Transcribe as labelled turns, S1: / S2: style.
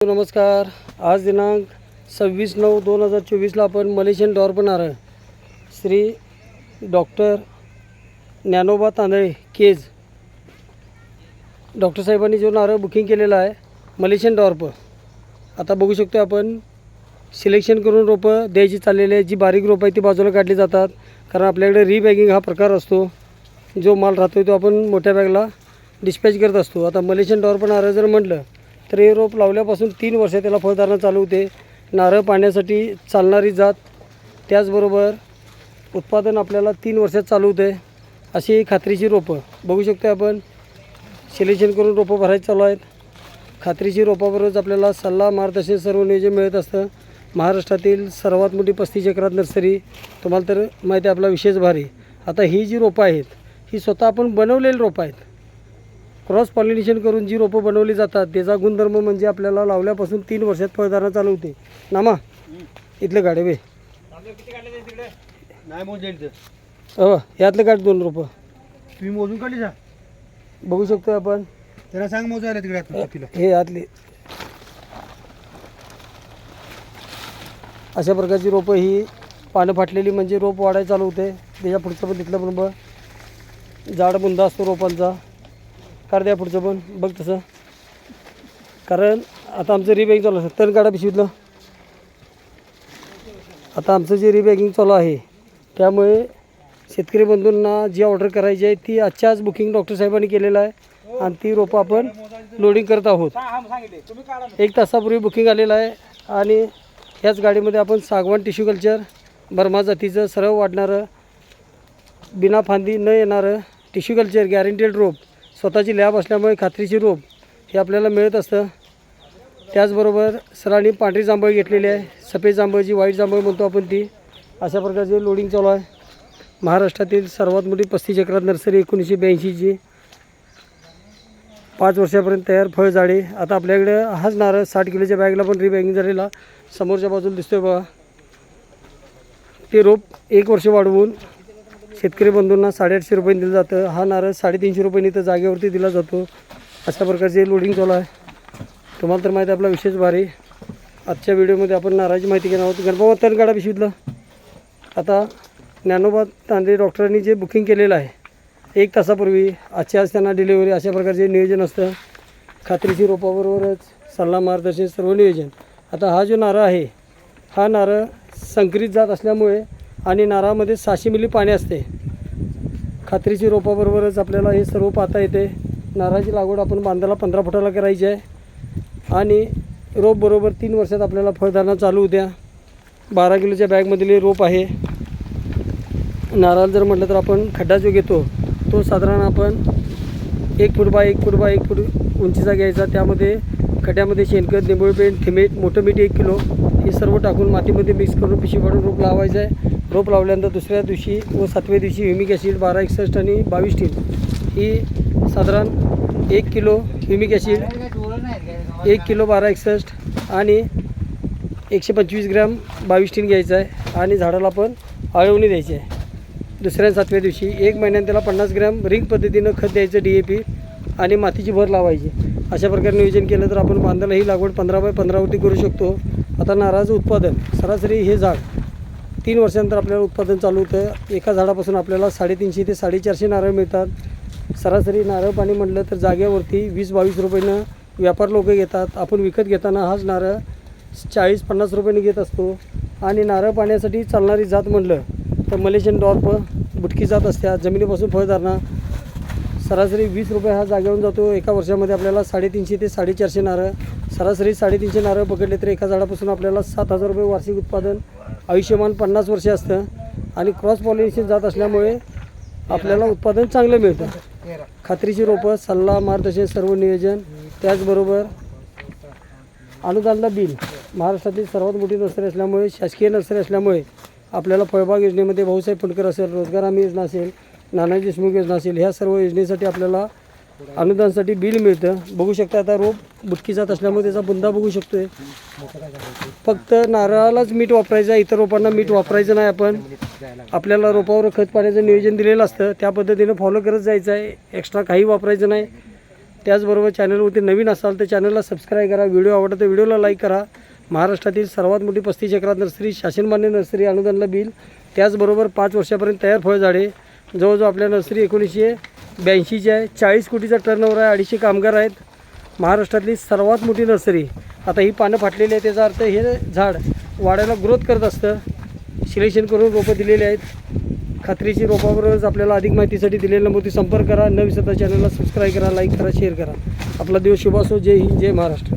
S1: नमस्कार. आज दिनांक सव्वीस नऊ दोन हजार चोवीसला आपण मलेशियन डॉर नारळ श्री डॉक्टर ज्ञानोबा तांदळे केज. डॉक्टर साहेबांनी जो नारळ बुकिंग केलेला आहे मलेशियन डॉर्प आता बघू शकतो आपण सिलेक्शन करून रोपं द्यायची चाललेली आहे. जी बारीक रोपं आहे ती बाजूला काढली जातात. कारण आपल्याकडे रीबॅगिंग हा प्रकार असतो. जो माल राहतो तो आपण मोठ्या बॅगला डिस्पॅच करत असतो. आता मलेशियन डॉर्प नारळ जर म्हटलं तर हे रोप लावल्यापासून तीन वर्ष त्याला फळधारणा चालू होते. नारळ पाण्यासाठी चालणारी जात. त्याचबरोबर उत्पादन आपल्याला तीन वर्षात चालू होते. अशी ही खात्रीची रोपं. बघू शकतो आपण सिलेक्शन करून रोपं भरायची चालू आहेत. खात्रीची रोपाबरोबरच आपल्याला सल्ला मार्गदर्शन सर्व नियोजन मिळत असतं. महाराष्ट्रातील सर्वात मोठी पस्तीस एकरात नर्सरी. तुम्हाला तर माहिती आहे आपला विशेष भारी. आता ही जी रोपं आहेत ही स्वतः आपण बनवलेली रोपं आहेत. क्रॉस पॉलिनेशन करून जी रोपं बनवली जातात त्याचा गुणधर्म म्हणजे आपल्याला लावल्यापासून तीन वर्षात फळधारणा चालू होते. नामा इथले गाडे वे
S2: नाही मोजेल
S1: अ यातले गाठ दोन रोपं.
S2: तुम्ही मोजून काढली जा.
S1: बघू शकतो आपण.
S2: त्याला सांग मोजायला तिकडे
S1: हे यातले अशा प्रकारची रोपं ही पानं फाटलेली म्हणजे रोप वाढायला चालू होते. त्याच्या पुढचं पण तिथलं पण बघ. जाड बुंदा असतो रोपांचा. कर द्या पुढचं पण बघ तसं. कारण आता आमचं रिबॅगिंग चालू असतं तर काढा पिशवीतलं. आता आमचं जे रिबॅगिंग चालू आहे त्यामुळे शेतकरी बंधूंना जी ऑर्डर करायची आहे ती आजच्या आज बुकिंग डॉक्टर साहेबांनी केलेलं आहे. आणि ती रोपं आपण लोडिंग करत आहोत. एक तासापूर्वी बुकिंग आलेलं आहे आणि ह्याच गाडीमध्ये आपण सागवान टिश्यू कल्चर बर्मा जातीचं सरळ वाढणारं बिना फांदी न येणारं टिश्यू कल्चर गॅरंटेड रोप स्वतःची लॅब असल्यामुळे खात्रीची रोप हे आपल्याला मिळत असतं. त्याचबरोबर सरांनी पांढरी जांभळ घेतलेली आहे. सफेद जांभळ जी व्हाईट जांभळ म्हणतो आपण ती. अशा प्रकारचे लोडिंग चालू आहे. महाराष्ट्रातील सर्वात मोठी पस्तीस एकरात नर्सरी एकोणीसशे ब्याऐंशीची पाच वर्षापर्यंत तयार फळ झाडे आता आपल्याकडे हाच नारळ साठ किलोच्या बॅगला पण रिबॅगिंग झालेला समोरच्या बाजूला दिसतोय बघा. ते रोप एक वर्ष वाढवून शेतकरी बंधूंना साडेआठशे रुपये दिलं जातं. हा नारळ साडेतीनशे रुपयांनी तर जागेवरती दिला जातो. अशा प्रकारचे लोडिंग चालू आहे. तुम्हाला तर माहिती आहे आपला विशेष भारी. आजच्या व्हिडिओमध्ये आपण नारळाची माहिती घेणार आहोत. गणपती तण पिशवीतलं. आता ज्ञानोबा तांदे डॉक्टरांनी जे बुकिंग केलेलं आहे एक तासापूर्वी आजच्या आज त्यांना डिलिव्हरी अशा प्रकारचे नियोजन असतं. खात्रीची रोपाबरोबरच सल्ला मार्गदर्शन सर्व नियोजन. आता हा जो नारळ आहे हा नारळ संकरित जात असल्यामुळे आणि नारळामध्ये सहाशे मिली पाणी असते. खात्रीची रोपाबरोबरच आपल्याला हे सर्व पाहता येते. नारळाची लागवड आपण बांधाला पंधरा फुटाला करायची आहे. आणि रोप बरोबर तीन वर्षात आपल्याला फळधारणा चालू होत्या. बारा किलोच्या बॅगमधील हे रोप आहे. नारळ जर म्हटलं तर आपण खड्डा जो घेतो तो साधारण आपण एक फूट बाय एक फूट बाय एक फूट उंचीचा घ्यायचा. त्यामध्ये खड्ड्यामध्ये शेणखत निंबळ पेंट थिमेट मोठं मीठ एक किलो हे सर्व टाकून मातीमध्ये मिक्स करून पिशवी पाडून रोप लावायचं आहे. रोप लावल्यानंतर दुसऱ्या दिवशी व सातव्या दिवशी ह्युमिक ॲसिड बारा एकसष्ट आणि बावीस टीन ही साधारण एक किलो ह्युमिक ॲसिड एक किलो बारा एकसष्ट आणि एकशे पंचवीस ग्रॅम बावीस टीन घ्यायचं आहे आणि झाडाला पण आळवणी द्यायची आहे. दुसऱ्या सातव्या दिवशी एक महिन्यात त्याला पन्नास ग्रॅम रिंग पद्धतीनं खत द्यायचं डी ए पी आणि मातीची भर लावायची. अशा प्रकारे नियोजन केलं तर आपण बांधायला ही लागवड पंधरा बाय पंधरावरती करू शकतो. आता नारळाचं उत्पादन सरासरी हे झाड तीन वर्षानंतर आपल्याला उत्पादन चालू होतं. एका झाडापासून आपल्याला साडेतीनशे ते साडेचारशे नारळ मिळतात. सरासरी नारळ पाणी म्हटलं तर जागेवरती वीस बावीस रुपयानं व्यापार लोक घेतात. आपण विकत घेताना हाच नारळ चाळीस पन्नास रुपयाने घेत असतो. आणि नारळ पाण्यासाठी चालणारी जात म्हटलं तर मलेशियन डॉर्प बुटकी जात असत्या जमिनीपासून फळधारणा सरासरी वीस रुपये हा जागेवरून जातो. एका वर्षामध्ये आपल्याला साडेतीनशे ते साडेचारशे नारळ सरासरी साडेतीनशे नारळ पकडले तर एका झाडापासून आपल्याला सात हजार रुपये वार्षिक उत्पादन आयुष्यमान पन्नास वर्षे असतं. आणि क्रॉस पॉलिनेशन जात असल्यामुळे आपल्याला उत्पादन चांगलं मिळतं. खात्रीची रोपं सल्ला मार्गदर्शन सर्व नियोजन. त्याचबरोबर अनुदानला बिल. महाराष्ट्रातील सर्वात मोठी नर्सरी असल्यामुळे शासकीय नर्सरी असल्यामुळे आपल्याला फळबाग योजनेमध्ये भाऊसाहेब फुंडकर असेल रोजगार हमी योजना असेल नानाजी देशमुख योजना असेल ह्या सर्व योजनेसाठी आपल्याला अनुदानासाठी बिल मिळतं. बघू शकता आता रोप बुटकी जात असल्यामुळे त्याचा बुंदा बघू शकतोय. फक्त नारळालाच मीठ वापरायचं आहे इतर रोपांना मीठ वापरायचं नाही आपण. आपल्याला रोपावर खत पाण्याचं नियोजन दिलेलं असतं. त्या पद्धतीनं फॉलो करत जायचं आहे. एक्स्ट्रा काही वापरायचं नाही. त्याचबरोबर चॅनलवरती नवीन असाल तर चॅनलला सबस्क्राईब करा. व्हिडिओ आवडला तर व्हिडिओला लाईक करा. महाराष्ट्रातील सर्वात मोठी पस्तीस एकरात नर्सरी शासनमान्य नर्सरी अनुदानला बिल. त्याचबरोबर पाच वर्षापर्यंत तयार फळझाडे. जवळजवळ आपल्या नर्सरी एकोणीसशे ब्याऐंशीची आहे चाळीस कोटीचा टर्नओव्हर आहे अडीचशे कामगार आहेत. महाराष्ट्रातली सर्वात मोठी नर्सरी. आता ही पानं फाटलेली आहे त्याचा अर्थ हे झाड वाढायला ग्रोथ करत असतं. सिलेक्शन करून रोपं दिलेली आहेत. खात्रीची रोपावरच आपल्याला अधिक माहितीसाठी दिलेल्या नंबरती संपर्क करा. न विसरता चॅनलला सबस्क्राईब करा लाईक करा शेअर करा. आपला दिवस शुभ असो. जय हिंद जय महाराष्ट्र.